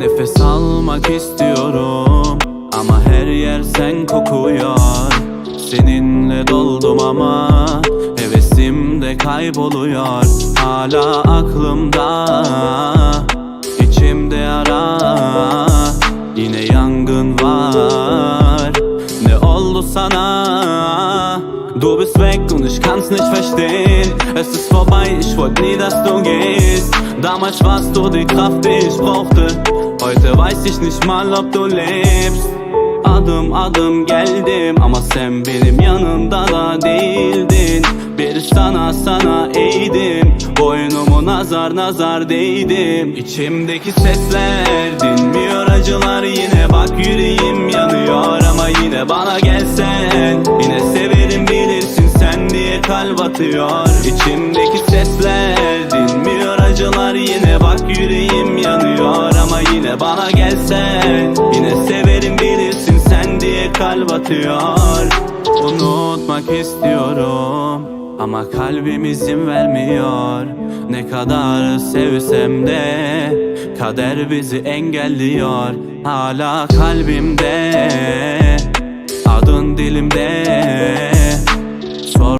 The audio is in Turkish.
Nefes almak istiyorum Ama her yer sen kokuyor. Seninle doldum ama Hevesim de kayboluyor. Hala aklımda içimde yara Yine yangın var. Ne oldu sana? Du bist weg und ich kann's nicht verstehen. Es ist vorbei, ich wollte nie, dass du gehst. Damals warst du die Kraft, die ich brauchte weiß ich nicht mal, ob du lebst Adım adım geldim ama sen benim yanımda da değildin. Bir sana sana eğdim Boynumu nazar nazar değdim. İçimdeki sesler dinmiyor acılar Yine bak yüreğim yanıyor ama yine bana gelsen. Yine severim bilirsin sen diye kalp atıyor. İçimdeki sesler dinmiyor acılar Yine bak yüreğim yine bana gelsen Yine severim bilirsin sen diye kalp atıyor. Unutmak istiyorum ama kalbim izin vermiyor. Ne kadar sevsem de Kader bizi engelliyor. Hala kalbimde